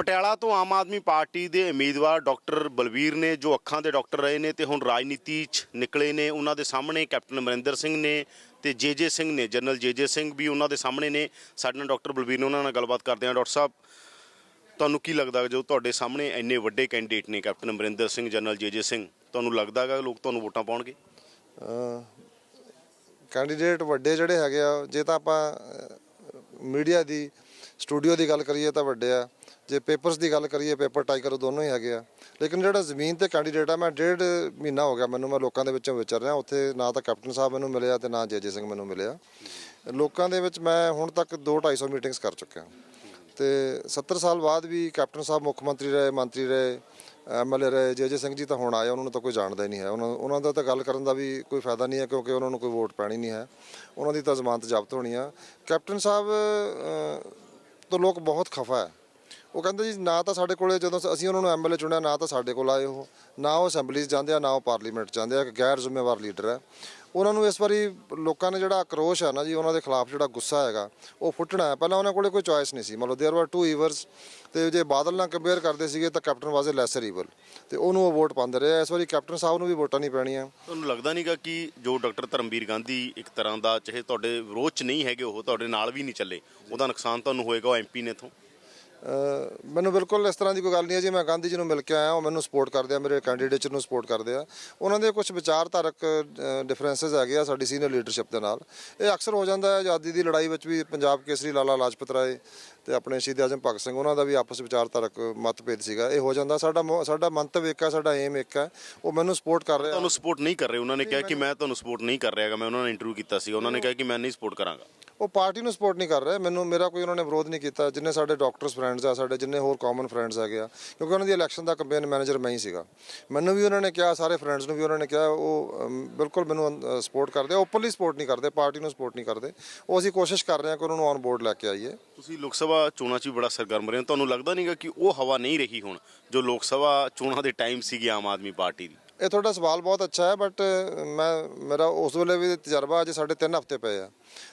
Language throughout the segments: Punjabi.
ਪਟਿਆਲਾ ਤੋਂ ਆਮ ਆਦਮੀ ਪਾਰਟੀ ਦੇ ਉਮੀਦਵਾਰ ਡਾਕਟਰ ਬਲਵੀਰ ਨੇ, ਜੋ ਅੱਖਾਂ ਦੇ ਡਾਕਟਰ ਰਹੇ ਨੇ ਤੇ ਹੁਣ ਰਾਜਨੀਤੀ 'ਚ ਨਿਕਲੇ ਨੇ, ਉਹਨਾਂ ਦੇ ਸਾਹਮਣੇ ਕੈਪਟਨ ਅਮਰਿੰਦਰ ਸਿੰਘ ਨੇ ਤੇ ਜੇਜੇ ਸਿੰਘ ਨੇ, ਜਨਰਲ ਜੇਜੇ ਸਿੰਘ ਵੀ ਉਹਨਾਂ ਦੇ ਸਾਹਮਣੇ ਨੇ। ਸਾਡੇ ਨਾਲ ਡਾਕਟਰ ਬਲਵੀਰ ਨੇ ਉਹਨਾਂ ਨਾਲ ਗੱਲਬਾਤ ਕਰਦੇ ਹਾਂ। ਡਾਕਟਰ ਸਾਹਿਬ, ਤੁਹਾਨੂੰ ਕੀ ਲੱਗਦਾ ਜੋ ਤੁਹਾਡੇ ਸਾਹਮਣੇ ਇੰਨੇ ਵੱਡੇ ਕੈਂਡੀਡੇਟ ਨੇ captain Amarinder Singh, general JJ Singh? ਤੁਹਾਨੂੰ ਲੱਗਦਾ ਹੈਗਾ ਲੋਕ ਤੁਹਾਨੂੰ ਵੋਟਾਂ ਪਾਉਣਗੇ? ਕੈਂਡੀਡੇਟ ਵੱਡੇ ਜਿਹੜੇ ਹੈਗੇ ਆ, ਜੇ ਤਾਂ ਆਪਾਂ ਮੀਡੀਆ ਦੀ, ਸਟੂਡੀਓ ਦੀ ਗੱਲ ਕਰੀਏ ਤਾਂ ਵੱਡੇ ਆ। ਜੇ ਪੇਪਰਸ ਦੀ ਗੱਲ ਕਰੀਏ ਪੇਪਰ ਟਾਈਗਰ ਦੋਨੋਂ ਹੀ ਹੈਗੇ ਆ। ਲੇਕਿਨ ਜਿਹੜਾ ਜ਼ਮੀਨ ਤੇ ਕੈਂਡੀਡੇਟ ਆ, ਮੈਂ ਡੇਢ ਮਹੀਨਾ ਹੋ ਗਿਆ ਮੈਨੂੰ, ਮੈਂ ਲੋਕਾਂ ਦੇ ਵਿੱਚੋਂ ਵਿਚਰ ਰਿਹਾ। ਉੱਥੇ ਨਾ ਤਾਂ ਕੈਪਟਨ ਸਾਹਿਬ ਮੈਨੂੰ ਮਿਲਿਆ ਤੇ ਨਾ ਜੇਜੇ ਸਿੰਘ ਮੈਨੂੰ ਮਿਲਿਆ। ਲੋਕਾਂ ਦੇ ਵਿੱਚ ਮੈਂ ਹੁਣ ਤੱਕ 2 250 ਮੀਟਿੰਗਸ ਕਰ ਚੁੱਕਿਆ। ਤੇ 70 ਸਾਲ ਬਾਅਦ ਵੀ ਕੈਪਟਨ ਸਾਹਿਬ ਮੁੱਖ ਮੰਤਰੀ ਰਹੇ ਮੰਤਰੀ ਰਹੇ ਐਮਐਲਏ ਰਹੇ, ਜੇਜੇ ਸਿੰਘ ਜੀ ਤਾਂ ਹੁਣ ਆਏ ਉਹਨਾਂ ਨੂੰ ਤਾਂ ਕੋਈ ਜਾਣਦਾ ਹੀ ਨਹੀਂ ਹੈ। ਉਹਨਾਂ ਉਹਨਾਂ ਦਾ ਤਾਂ ਗੱਲ ਕਰਨ ਦਾ ਵੀ ਕੋਈ ਫਾਇਦਾ ਨਹੀਂ ਹੈ, ਕਿਉਂਕਿ ਉਹਨਾਂ ਨੂੰ ਕੋਈ ਵੋਟ ਪੈਣੀ ਨਹੀਂ ਹੈ। ਉਹਨਾਂ ਦੀ ਤਾਂ ਜ਼ਮਾਨਤ ਜ਼ਬਤ ਹੋਣੀ ਆ। ਕੈਪਟਨ ਸਾਹਿਬ ਤੋਂ ਲੋਕ ਬਹੁਤ ਖਫਾ ਹੈ। ਉਹ ਕਹਿੰਦੇ ਜੀ ਨਾ ਤਾਂ ਸਾਡੇ ਕੋਲੇ ਜਦੋਂ ਅਸੀਂ ਉਹਨਾਂ ਨੂੰ ਐਮਐਲਏ ਚੁਣਿਆ ਨਾ ਤਾਂ ਸਾਡੇ ਕੋਲ ਆਏ ਉਹ ਨਾ ਉਹ ਅਸੈਂਬਲੀ 'ਚ ਜਾਂਦੇ ਆ ਨਾ ਉਹ ਪਾਰਲੀਮੈਂਟ 'ਚ ਜਾਂਦੇ ਆ ਇੱਕ ਗੈਰ ਜ਼ਿੰਮੇਵਾਰ ਲੀਡਰ ਹੈ ਉਹਨਾਂ ਨੂੰ ਇਸ ਵਾਰੀ ਲੋਕਾਂ ਨੇ ਜਿਹੜਾ ਆਕਰੋਸ਼ ਹੈ ਨਾ ਜੀ ਉਹਨਾਂ ਦੇ ਖਿਲਾਫ ਜਿਹੜਾ ਗੁੱਸਾ ਹੈਗਾ ਉਹ ਫੁੱਟਣਾ ਹੈ ਪਹਿਲਾਂ ਉਹਨਾਂ ਕੋਲੇ ਕੋਈ ਚੋਇਸ ਨਹੀਂ ਸੀ ਮਤਲਬ देयर वर ਟੂ ਈਵਰਸ ਤੇ ਜੇ ਬਾਦਲ ਨਾਲ ਕੰਪੇਅਰ ਕਰਦੇ ਸੀਗੇ ਤਾਂ captain was a lesser evil ਤੇ ਉਹਨੂੰ ਉਹ ਵੋਟ ਪਾਉਂਦੇ ਰਹੇ ਇਸ ਵਾਰੀ ਕੈਪਟਨ ਸਾਹਿਬ ਨੂੰ ਵੀ ਵੋਟਾਂ ਨਹੀਂ ਪੈਣੀਆਂ ਤੁਹਾਨੂੰ ਲੱਗਦਾ ਨਹੀਂਗਾ ਕਿ ਜੋ ਡਾਕਟਰ ਧਰਮਵੀਰ ਗਾਂਧੀ ਇੱਕ ਤਰ੍ਹਾਂ ਦਾ ਚਾਹੇ ਤੁਹਾਡੇ ਵਿਰੋਧ 'ਚ ਨਹੀਂ ਹੈਗੇ ਉਹ ਤੁਹਾਡੇ ਨਾਲ ਵੀ ਨਹੀਂ ਚੱਲੇ ਉਹਦਾ ਨੁਕਸਾਨ ਤੁਹਾਨੂੰ ਹੋਏਗਾ ਉਹ ਐਮਪੀ ਨੇ ਇਥੋਂ ਅਹ ਮੈਨੂੰ ਬਿਲਕੁਲ ਇਸ ਤਰ੍ਹਾਂ ਦੀ ਕੋਈ ਗੱਲ ਨਹੀਂ ਹੈ ਜੀ। ਮੈਂ ਗਾਂਧੀ ਜੀ ਨੂੰ ਮਿਲ ਕੇ ਆਇਆ ਉਹ ਮੈਨੂੰ ਸਪੋਰਟ ਕਰਦੇ ਆ ਮੇਰੇ ਕੈਂਡੀਡੇਟ ਨੂੰ ਸਪੋਰਟ ਕਰਦੇ ਆ। ਉਹਨਾਂ ਦੇ ਕੁਝ ਵਿਚਾਰਧਾਰਕ ਡਿਫਰੈਂਸਸ ਹੈਗੇ ਆ ਸਾਡੀ ਸੀਨੀਅਰ ਲੀਡਰਸ਼ਿਪ ਦੇ ਨਾਲ। ਇਹ ਅਕਸਰ ਹੋ ਜਾਂਦਾ ਹੈ ਆਜ਼ਾਦੀ ਦੀ ਲੜਾਈ ਵਿੱਚ ਵੀ ਪੰਜਾਬ ਕੇਸਰੀ ਲਾਲਾ ਲਾਜਪਤ ਰਾਏ ਤੇ ਆਪਣੇ ਸ਼ਹੀਦ ਆਜ਼ਮ ਭਗਤ ਸਿੰਘ ਉਹਨਾਂ ਦਾ ਵੀ ਆਪਸ ਵਿਚਾਰਧਾਰਕ ਮਤਭੇਦ ਸੀਗਾ। ਇਹ ਹੋ ਜਾਂਦਾ ਸਾਡਾ ਸਾਡਾ ਮੰਤਵ ਇੱਕ ਹੈ ਸਾਡਾ ਏਮ ਇੱਕ ਹੈ। ਉਹ ਮੈਨੂੰ ਸਪੋਰਟ ਕਰ ਰਿਹਾ। ਤੁਹਾਨੂੰ ਸਪੋਰਟ ਨਹੀਂ ਕਰ ਰਹੇ ਉਹਨਾਂ ਨੇ ਕਿਹਾ ਕਿ ਮੈਂ ਤੁਹਾਨੂੰ ਸਪੋਰਟ ਨਹੀਂ ਕਰ ਰਿਹਾਗਾ ਮੈਂ ਉਹਨਾਂ ਨਾਲ ਇੰਟਰਵਿਊ ਕੀਤਾ ਸੀ ਉਹਨਾਂ ਨੇ ਕਿਹਾ ਕਿ ਮੈਂ ਨਹੀਂ ਸਪੋਰਟ ਕਰਾਂਗਾ। ਉਹ ਪਾਰਟੀ ਨੂੰ ਸਪੋਰਟ ਨਹੀਂ ਕਰ ਰਹੇ। ਮੈਨੂੰ, ਮੇਰਾ ਕੋਈ ਉਹਨਾਂ ਨੇ ਵਿਰੋਧ ਨਹੀਂ ਕੀਤਾ। ਜਿੰਨੇ ਸਾਡੇ ਡਾਕਟਰਸ ਫਰੈਂਡਸ ਆ, ਸਾਡੇ ਜਿੰਨੇ ਹੋਰ ਕਾਮਨ ਫਰੈਂਡਸ ਹੈਗੇ ਆ, ਕਿਉਂਕਿ ਉਹਨਾਂ ਦੀ ਇਲੈਕਸ਼ਨ ਦਾ ਕੰਪੇਨ ਮੈਨੇਜਰ ਮੈਂ ਹੀ ਸੀਗਾ। ਮੈਨੂੰ ਵੀ ਉਹਨਾਂ ਨੇ ਕਿਹਾ, ਸਾਰੇ ਫਰੈਂਡਸ ਨੂੰ ਵੀ ਉਹਨਾਂ ਨੇ ਕਿਹਾ, ਉਹ ਬਿਲਕੁਲ ਮੈਨੂੰ ਸਪੋਰਟ ਕਰਦੇ ਓਪਨਲੀ ਸਪੋਰਟ ਨਹੀਂ ਕਰਦੇ, ਪਾਰਟੀ ਨੂੰ ਸਪੋਰਟ ਨਹੀਂ ਕਰਦੇ। ਉਹ ਅਸੀਂ ਕੋਸ਼ਿਸ਼ ਕਰ ਰਹੇ ਹਾਂ ਕਿ ਉਹਨਾਂ ਨੂੰ ਔਨ ਬੋਰਡ ਲੈ ਕੇ ਆਈਏ। ਤੁਸੀਂ ਲੋਕ ਸਭਾ ਚੋਣਾਂ 'ਚ ਵੀ ਬੜਾ ਸਰਗਰਮ ਰਹੇ ਹੋ। ਤੁਹਾਨੂੰ ਲੱਗਦਾ ਨਹੀਂਗਾ ਕਿ ਉਹ ਹਵਾ ਨਹੀਂ ਰਹੀ ਹੁਣ, ਜੋ ਲੋਕ ਸਭਾ ਚੋਣਾਂ ਦੇ ਟਾਈਮ ਸੀਗੀ ਆਮ ਆਦਮੀ ਪਾਰਟੀ ਦੀ? ਇਹ ਤੁਹਾਡਾ ਸਵਾਲ ਬਹੁਤ ਅੱਛਾ ਹੈ ਬਟ ਮੈਂ, ਮੇਰਾ ਉਸ ਵੇਲੇ ਵੀ ਤਜਰਬਾ ਅੱਜ ਸਾਡੇ 3 ਹਫ਼ਤੇ ਪਏ ਆ।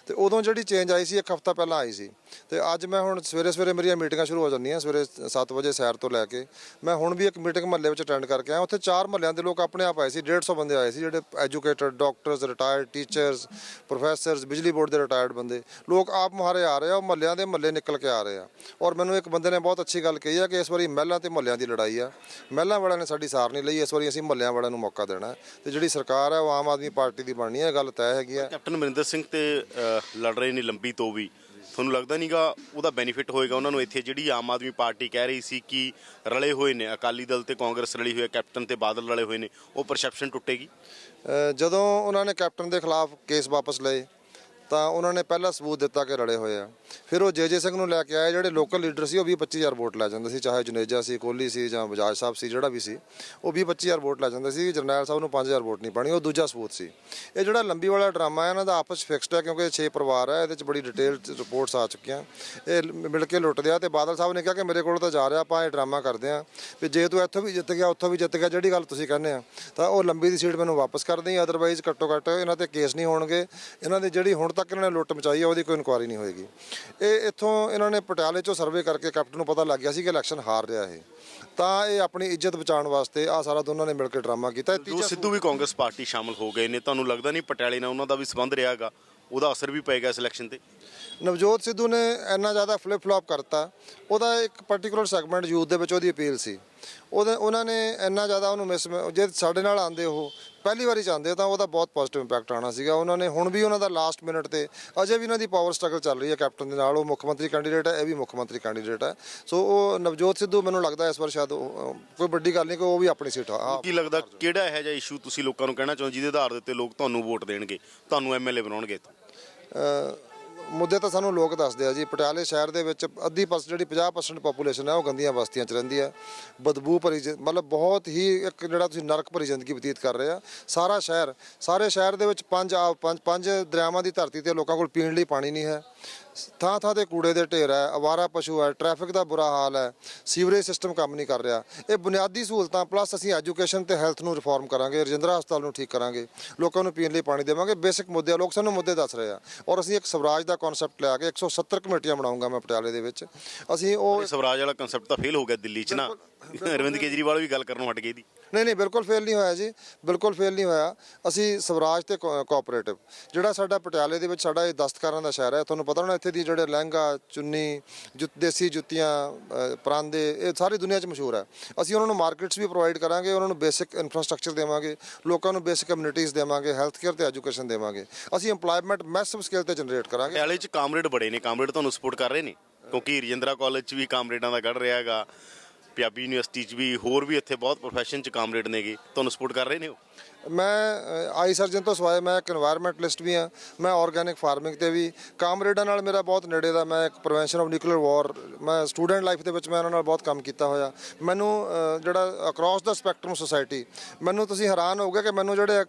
ਤੇ ਉਦੋਂ ਜਿਹੜੀ ਚੇਂਜ ਆਈ ਸੀ, ਇੱਕ ਹਫ਼ਤਾ ਪਹਿਲਾਂ ਆਈ ਸੀ। ਤੇ ਅੱਜ ਮੈਂ ਹੁਣ ਸਵੇਰੇ ਸਵੇਰੇ ਮੇਰੀਆਂ ਮੀਟਿੰਗਾਂ ਸ਼ੁਰੂ ਹੋ ਜਾਂਦੀਆਂ, ਸਵੇਰੇ 7 ਵਜੇ ਸੈਰ ਤੋਂ ਲੈ ਕੇ। ਮੈਂ ਹੁਣ ਵੀ ਇੱਕ ਮੀਟਿੰਗ ਮਹੱਲੇ ਵਿੱਚ ਅਟੈਂਡ ਕਰਕੇ ਆਇਆ। ਉੱਥੇ ਚਾਰ ਮਹੱਲਿਆਂ ਦੇ ਲੋਕ ਆਪਣੇ ਆਪ ਆਏ ਸੀ 150 ਬੰਦੇ ਆਏ ਸੀ, ਜਿਹੜੇ educated doctors retired teachers professors ਬਿਜਲੀ ਬੋਰਡ ਦੇ ਰਿਟਾਇਰਡ ਬੰਦੇ। ਲੋਕ ਆਪ ਮੁਹਾਰੇ ਆ ਰਹੇ ਆ, ਉਹ ਮਹੱਲਿਆਂ ਦੇ ਮਹੱਲੇ ਨਿਕਲ ਕੇ ਆ ਰਹੇ ਆ। ਔਰ ਮੈਨੂੰ ਇੱਕ ਬੰਦੇ ਨੇ ਬਹੁਤ ਅੱਛੀ ਗੱਲ ਕਹੀ ਆ ਕਿ ਇਸ ਵਾਰੀ ਮਹਿਲਾਂ ਤੇ ਮਹੱਲਿਆਂ ਦੀ ਲੜਾਈ ਆ। ਮਹਿਲਾਂ ਵਾਲਿਆਂ ਨੇ ਸਾਡੀ ਸਾਰ ਨਹੀਂ ਲਈ, ਇਸ ਵਾਰੀ ਅਸੀਂ ਮਹੱਲਿਆਂ ਵਾਲਿਆਂ ਨੂੰ ਮੌਕਾ ਦੇਣਾ ਤੇ ਜਿਹੜੀ ਸਰਕਾਰ ਹੈ ਉਹ ਆਮ ਆਦਮੀ ਪਾਰਟੀ ਦੀ ਬਣਨੀ ਹੈ। ਗੱਲ ਤੈਅ ਹੈਗੀ ਹੈ। ਕੈਪਟਨ ਅਮਰਿੰਦਰ ਸਿੰਘ ਤੇ ਲੜ ਰਹੇ ਨੇ ਲੰਬੀ ਤੋਂ ਵੀ। ਤੁਹਾਨੂੰ ਲੱਗਦਾ ਨਹੀਂਗਾ ਉਹਦਾ ਬੈਨੀਫਿਟ ਹੋਏਗਾ? ਉਹਨਾਂ ਨੂੰ ਇੱਥੇ ਜਿਹੜੀ ਆਮ ਆਦਮੀ ਪਾਰਟੀ ਕਹਿ ਰਹੀ ਸੀ ਕਿ ਰਲੇ ਹੋਏ ਨੇ ਅਕਾਲੀ ਦਲ ਤੇ ਕਾਂਗਰਸ ਰਲੀ ਹੋਈ ਹੈ ਕੈਪਟਨ ਤੇ ਬਾਦਲ ਰਲੇ ਹੋਏ ਨੇ ਉਹ ਪਰਸੈਪਸ਼ਨ ਟੁੱਟੇਗੀ? ਜਦੋਂ ਉਹਨਾਂ ਨੇ ਕੈਪਟਨ ਦੇ ਖਿਲਾਫ ਕੇਸ ਵਾਪਸ ਲਏ ਤਾਂ ਉਹਨਾਂ ਨੇ ਪਹਿਲਾ ਸਬੂਤ ਦਿੱਤਾ ਕਿ ਰਲੇ ਹੋਏ ਆ। ਫਿਰ ਉਹ ਜੇਜੇ ਸਿੰਘ ਨੂੰ ਲੈ ਕੇ ਆਏ, ਜਿਹੜੇ ਲੋਕਲ ਲੀਡਰ ਸੀ, ਉਹ 20 25000 ਵੋਟ ਲੈ ਜਾਂਦੇ ਸੀ, ਚਾਹੇ ਜੁਨੇਜਾ ਸੀ, ਕੋਹਲੀ ਸੀ, ਜਾਂ ਬਜਾਜ ਸਾਹਿਬ ਸੀ, ਜਿਹੜਾ ਵੀ ਸੀ, ਉਹ 20 25000 ਵੋਟ ਲੈ ਜਾਂਦੇ ਸੀ। ਜਰਨੈਲ ਸਾਹਿਬ ਨੂੰ 5000 ਵੋਟ ਨਹੀਂ ਪਾਣੀ ਉਹ ਦੂਜਾ ਸਬੂਤ ਸੀ। ਇਹ ਜਿਹੜਾ ਲੰਬੀ ਵਾਲਾ ਡਰਾਮਾ ਹੈ, ਇਹਨਾਂ ਦਾ ਆਪਸ ਫਿਕਸਡ ਹੈ, ਕਿਉਂਕਿ 6 ਪਰਿਵਾਰ ਹੈ, ਇਹਦੇ ਚ ਬੜੀ ਡਿਟੇਲ ਰਿਪੋਰਟਸ ਆ ਚੁੱਕੀਆਂ। ਇਹ ਮਿਲ ਕੇ ਲੁੱਟਦੇ ਆ ਤੇ ਬਾਦਲ ਸਾਹਿਬ ਨੇ ਕਿਹਾ ਕਿ ਮੇਰੇ ਕੋਲ ਤਾਂ ਜਾ ਰਿਹਾ, ਆਪਾਂ ਇਹ ਡਰਾਮਾ ਕਰਦੇ ਆ। ਵੀ ਜੇ ਤੂੰ ਇੱਥੋਂ ਵੀ ਜਿੱਤ ਗਿਆ, ਉੱਥੋਂ ਵੀ ਜਿੱਤ ਗਿਆ, ਜਿਹੜੀ ਗੱਲ ਤੁਸੀਂ ਕਹਿੰਦੇ ਆ, ਤਾਂ ਉਹ ਲੰਬੀ ਦੀ ਸੀਟ ਮੈਨੂੰ ਵਾਪਸ ਕਰ ਦੇਈ ਅਦਰਵਾਈਜ਼ ਘੱਟੋ ਘੱਟ ਇਹਨਾਂ ਤੇ ਕੇਸ ਨਹੀਂ ਹੋਣਗੇ। ਇਹਨਾਂ ਦੀ ਜਿਹੜੀ ਹੁਣ ਤੱਕ ਇਹਨਾਂ ਨੇ ਲੁੱਟ ਮਚਾਈ ਆ ਉਹਦੀ ਕੋਈ ਇਨਕੁਆਇਰੀ ਨਹੀਂ ਹੋਏਗੀ। ਇਹ ਇੱਥੋਂ ਇਹਨਾਂ ਨੇ ਪਟਿਆਲੇ ਚੋਂ ਸਰਵੇ ਕਰਕੇ ਕੈਪਟਨ ਨੂੰ ਪਤਾ ਲੱਗ ਗਿਆ ਸੀ ਕਿ ਇਲੈਕਸ਼ਨ ਹਾਰ ਰਿਹਾ ਇਹ। ਤਾਂ ਇਹ ਆਪਣੀ ਇੱਜ਼ਤ ਬਚਾਉਣ ਵਾਸਤੇ ਆ ਸਾਰਾ ਦੋਨਾਂ ਨੇ ਮਿਲ ਕੇ ਡਰਾਮਾ ਕੀਤਾ। ਜੋ ਤੀਜਾ ਸਿੱਧੂ ਵੀ ਕਾਂਗਰਸ ਪਾਰਟੀ ਸ਼ਾਮਲ ਹੋ ਗਏ ਨੇ ਤੁਹਾਨੂੰ ਲੱਗਦਾ ਨਹੀਂ ਪਟਿਆਲੇ ਨਾਲ ਉਹਨਾਂ ਦਾ ਵੀ ਸੰਬੰਧ ਰਿਹਾਗਾ? ਉਹਦਾ ਅਸਰ ਵੀ ਪਏਗਾ ਇਸ ਇਲੈਕਸ਼ਨ ਤੇ? ਨਵਜੋਤ ਸਿੱਧੂ ਨੇ ਇੰਨਾ ਜ਼ਿਆਦਾ ਫਲਿਪ ਫਲॉप ਕਰਤਾ। ਉਹਦਾ ਇੱਕ ਪਾਰਟਿਕੂਲਰ ਸੈਗਮੈਂਟ ਯੂਥ ਦੇ ਵਿੱਚ ਉਹਦੀ ਅਪੀਲ ਸੀ। ਉਹਦੇ ਉਹਨਾਂ ਨੇ ਇੰਨਾ ਜ਼ਿਆਦਾ ਉਹਨੂੰ ਮਿਸ ਜੇ ਸਾਡੇ ਨਾਲ ਆਂਦੇ ਉਹ ਪਹਿਲੀ ਵਾਰੀ ਚਾਹੁੰਦੇ ਤਾਂ ਉਹਦਾ ਬਹੁਤ ਪੋਜ਼ਿਟਿਵ ਇੰਪੈਕਟ ਆਣਾ ਸੀਗਾ। ਉਹਨਾਂ ਨੇ ਹੁਣ ਵੀ ਉਹਨਾਂ ਦਾ ਲਾਸਟ ਮਿੰਟ ਤੇ ਅਜੇ ਵੀ ਇਹਨਾਂ ਦੀ ਪਾਵਰ ਸਟਰਗਲ ਚੱਲ ਰਹੀ ਹੈ ਕੈਪਟਨ ਦੇ ਨਾਲ ਉਹ ਮੁੱਖ ਮੰਤਰੀ ਕੈਂਡੀਡੇਟ ਹੈ ਇਹ ਵੀ ਮੁੱਖ ਮੰਤਰੀ ਕੈਂਡੀਡੇਟ ਹੈ। ਸੋ ਉਹ ਨਵਜੋਤ ਸਿੱਧੂ ਮੈਨੂੰ ਲੱਗਦਾ ਇਸ ਵਾਰ ਸ਼ਾਇਦ ਕੋਈ ਵੱਡੀ ਗੱਲ ਨਹੀਂ ਕਿ ਉਹ ਵੀ ਆਪਣੀ ਸੀਟ ਆ ਕੀ ਲੱਗਦਾ ਕਿਹੜਾ ਇਹੋ ਜਿਹਾ ਇਸ਼ੂ ਤੁਸੀਂ ਲੋਕਾਂ ਨੂੰ ਕਹਿਣਾ ਚਾਹੋ ਜਿਹਦੇ ਆਧਾਰ ਦੇ ਉੱਤੇ ਲੋਕ ਤੁਹਾਨੂੰ ਵੋਟ ਦੇਣਗੇ ਤੁਹਾਨੂੰ ਐਮਐਲਏ ਬਣਾਉਣਗੇ ਮੁੱਦੇ ਤਾਂ ਸਾਨੂੰ ਲੋਕ ਦੱਸਦੇ ਆ ਜੀ। ਪਟਿਆਲੇ ਸ਼ਹਿਰ ਦੇ ਵਿੱਚ ਅੱਧੀ ਪਰਸ ਜਿਹੜੀ 50% ਪਾਪੂਲੇਸ਼ਨ ਹੈ ਉਹ ਗੰਦੀਆਂ ਬਸਤੀਆਂ 'ਚ ਰਹਿੰਦੀ ਹੈ ਬਦਬੂ ਭਰੀ ਜ- ਮਤਲਬ ਬਹੁਤ ਹੀ ਇੱਕ ਜਿਹੜਾ ਤੁਸੀਂ ਨਰਕ ਭਰੀ ਜ਼ਿੰਦਗੀ ਬਤੀਤ ਕਰ ਰਹੇ ਆ। ਸਾਰਾ ਸ਼ਹਿਰ, ਸਾਰੇ ਸ਼ਹਿਰ ਦੇ ਵਿੱਚ ਪੰਜ ਆ- ਪੰਜ ਪੰਜ ਦਰਿਆਵਾਂ ਦੀ ਧਰਤੀ ਤੇ ਲੋਕਾਂ ਕੋਲ ਪੀਣ ਲਈ ਪਾਣੀ ਨਹੀਂ ਹੈ। ਥਾਂ ਥਾਂ ਤੇ ਕੂੜੇ ਦੇ ਢੇਰ ਹੈ ਅਵਾਰਾ ਪਸ਼ੂ ਹੈ ਟ੍ਰੈਫਿਕ ਦਾ ਬੁਰਾ ਹਾਲ ਹੈ ਸੀਵਰੇਜ ਸਿਸਟਮ ਕੰਮ ਨਹੀਂ ਕਰ ਰਿਹਾ। ਇਹ ਬੁਨਿਆਦੀ ਸਹੂਲਤਾਂ ਪਲੱਸ ਅਸੀਂ ਐਜੂਕੇਸ਼ਨ ਤੇ ਹੈਲਥ ਨੂੰ ਰਿਫਾਰਮ ਕਰਾਂਗੇ ਰਜਿੰਦਰਾ ਹਸਪਤਾਲ ਨੂੰ ਠੀਕ ਕਰਾਂਗੇ। ਲੋਕਾਂ ਨੂੰ ਪੀਣ ਲਈ ਪਾਣੀ ਦੇਵਾਂਗੇ ਬੇਸਿਕ ਮੁੱਦੇ ਆ, ਲੋਕ ਸਾਨੂੰ ਮੁੱਦੇ ਦੱਸ ਰਹੇ ਆ। ਔਰ ਅਸੀਂ ਇੱਕ ਸਵਰਾਜ ਦਾ ਕਨਸੈਪਟ ਲਿਆ ਕੇ 170 ਕਮੇਟੀਆਂ ਬਣਾਉਂਗਾ ਮੈਂ ਪਟਿਆਲੇ ਦੇ ਵਿੱਚ। ਅਸੀਂ ਉਹ ਸਵਰਾਜ ਵਾਲਾ ਕਨਸੈਪਟ ਤਾਂ ਫੇਲ ਹੋ ਗਿਆ ਦਿੱਲੀ 'ਚ ਨਾ। ਅਰਵਿੰਦ ਕੇਜਰੀਵਾਲ ਵੀ ਗੱਲ ਕਰਨੋਂ ਹਟ ਗਏ ਦੀ ਨਹੀਂ ਨਹੀਂ ਬਿਲਕੁਲ ਫੇਲ ਨਹੀਂ ਹੋਇਆ ਜੀ ਬਿਲਕੁਲ ਫੇਲ ਨਹੀਂ ਹੋਇਆ। ਅਸੀਂ ਸਵਰਾਜ ਤੇ ਕੋਆਪਰੇਟਿਵ ਜਿਹੜਾ ਸਾਡਾ ਪਟਿਆਲੇ ਦੇ ਵਿੱਚ ਸਾਡਾ ਇਹ ਦਸਤਕਾਰਾਂ ਦਾ ਸ਼ਹਿਰ ਹੈ ਤੁਹਾਨੂੰ ਪਤਾ ਹੋਣਾ ਇੱਥੇ ਦੀ ਜਿਹੜੇ ਲਹਿੰਗਾ, ਚੁੰਨੀ, ਜੁੱਤ, ਦੇਸੀ ਜੁੱਤੀਆਂ ਪਰਾਂਦੇ, ਇਹ ਸਾਰੀ ਦੁਨੀਆ 'ਚ ਮਸ਼ਹੂਰ ਹੈ। ਅਸੀਂ ਉਹਨਾਂ ਨੂੰ ਮਾਰਕੀਟਸ ਵੀ ਪ੍ਰੋਵਾਈਡ ਕਰਾਂਗੇ, ਉਹਨਾਂ ਨੂੰ ਬੇਸਿਕ ਇਨਫਰਾਸਟ੍ਰਕਚਰ ਦੇਵਾਂਗੇ, ਲੋਕਾਂ ਨੂੰ ਬੇਸਿਕ ਕਮਿਊਨਿਟੀਜ਼ ਦੇਵਾਂਗੇ ਹੈਲਥ ਕੇਅਰ ਤੇ ਐਜੂਕੇਸ਼ਨ ਦੇਵਾਂਗੇ। ਅਸੀਂ EMPLOYMENT ਮੈਸਿਵ ਸਕੇਲ ਤੇ ਜਨਰੇਟ ਕਰਾਂਗੇ। ਪਟਿਆਲੇ 'ਚ ਕਾਮਰੇਡ ਬੜੇ ਨੇ, ਕਾਮਰੇਡ ਤੁਹਾਨੂੰ ਸਪੋਰਟ ਕਰ ਰਹੇ ਨੇ? ਕਿਉਂਕਿ ਰਜਿੰਦਰਾ ਕਾਲਜ 'ਚ ਵੀ ਕਾਮਰੇਡਾਂ ਦਾ ਕੱਢ ਰਿਹਾ ਹੈਗਾ। ਪੰਜਾਬੀ ਯੂਨੀਵਰਸਿਟੀ 'ਚ ਵੀ ਹੋਰ ਵੀ ਇੱਥੇ ਬਹੁਤ ਪ੍ਰੋਫੈਸ਼ਨ 'ਚ ਕਾਮਰੇਡ ਨੇਗੇ। ਤੁਹਾਨੂੰ ਸਪੋਰਟ ਕਰ ਰਹੇ ਨੇ ਉਹ? ਮੈਂ ਆਈ ਸਰਜਨ ਤੋਂ ਸਵਾਏ, ਮੈਂ ਇੱਕ এনवायरमेंटਲਿਸਟ ਵੀ ਹਾਂ, ਮੈਂ ਆਰਗੈਨਿਕ ਫਾਰਮਿੰਗ ਤੇ ਵੀ। ਕਾਮਰੇਡਾਂ ਨਾਲ ਮੇਰਾ ਬਹੁਤ ਨੇੜੇ ਦਾ, ਮੈਂ ਇੱਕ ਪ੍ਰੀਵੈਂਸ਼ਨ ਆਫ ਨਿਊਕਲੀਅਰ ਵਾਰ ਮੈਂ ਸਟੂਡੈਂਟ ਲਾਈਫ ਦੇ ਵਿੱਚ ਮੈਂ ਉਹਨਾਂ ਨਾਲ ਬਹੁਤ ਕੰਮ ਕੀਤਾ ਹੋਇਆ। ਮੈਨੂੰ ਜਿਹੜਾ ਅਕਰੋਸ ਦਾ ਸਪੈਕਟਰਮ ਸੋਸਾਇਟੀ ਮੈਨੂੰ ਤੁਸੀਂ ਹੈਰਾਨ ਹੋਗੇ ਕਿ ਮੈਨੂੰ ਜਿਹੜੇ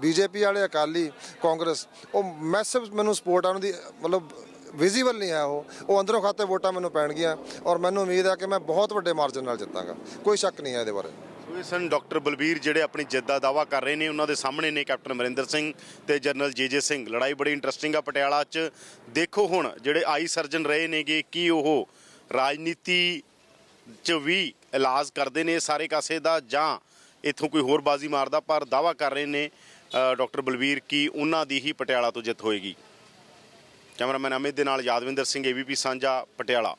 ਬੀਜੇਪੀ ਵਾਲੇ ਅਕਾਲੀ ਕਾਂਗਰਸ, ਉਹ ਮੈਸਿਵ ਮੈਨੂੰ ਸਪੋਰਟ ਆ, ਉਹਨਾਂ ਦੀ, ਮਤਲਬ ਵਿਜ਼ੀਬਲ ਨਹੀਂ ਹੈ ਉਹ। ਉਹ ਅੰਦਰੋਂ ਖਾਤੇ ਵੋਟਾਂ ਮੈਨੂੰ ਪੈਣਗੀਆਂ ਔਰ ਮੈਨੂੰ ਉਮੀਦ ਹੈ ਕਿ ਮੈਂ ਬਹੁਤ ਵੱਡੇ ਮਾਰਜਨ ਨਾਲ ਜਿੱਤਾਂਗਾ। ਕੋਈ ਸ਼ੱਕ ਨਹੀਂ ਹੈ ਇਹਦੇ ਬਾਰੇ। ਸੋ ਇਹ ਸਨ ਡਾਕਟਰ ਬਲਬੀਰ ਜਿਹੜੇ ਆਪਣੀ ਜਿੱਤ ਦਾ ਦਾਵਾ ਕਰ ਰਹੇ ਨੇ। ਉਹਨਾਂ ਦੇ ਸਾਹਮਣੇ ਨੇ ਕੈਪਟਨ ਅਮਰਿੰਦਰ ਸਿੰਘ ਤੇ ਜਨਰਲ ਜੇਜੇ ਸਿੰਘ। ਲੜਾਈ ਬੜੀ ਇੰਟਰਸਟਿੰਗ ਆ ਪਟਿਆਲਾ 'ਚ। ਦੇਖੋ ਹੁਣ ਜਿਹੜੇ ਆਈ ਸਰਜਨ ਰਹੇ ਨੇਗੇ, ਕੀ ਉਹ ਰਾਜਨੀਤੀ 'ਚ ਵੀ ਇਲਾਜ ਕਰਦੇ ਨੇ ਸਾਰੇ ਕਾਸੇ ਦਾ ਜਾਂ ਇੱਥੋਂ ਕੋਈ ਹੋਰ ਬਾਜ਼ੀ ਮਾਰਦਾ, ਪਰ ਦਾਵਾ ਕਰ ਰਹੇ ਨੇ ਡਾਕਟਰ ਬਲਬੀਰ, ਕੀ ਉਹਨਾਂ ਦੀ ਹੀ ਪਟਿਆਲਾ ਤੋਂ ਜਿੱਤ ਹੋਏਗੀ। ਕੈਮਰਾਮੈਨ ਅਮਿਤ ਦੇ ਨਾਲ ਯਾਦਵਿੰਦਰ ਸਿੰਘ ਏਬੀਪੀ ਸਾਂਝਾ ਪਟਿਆਲਾ।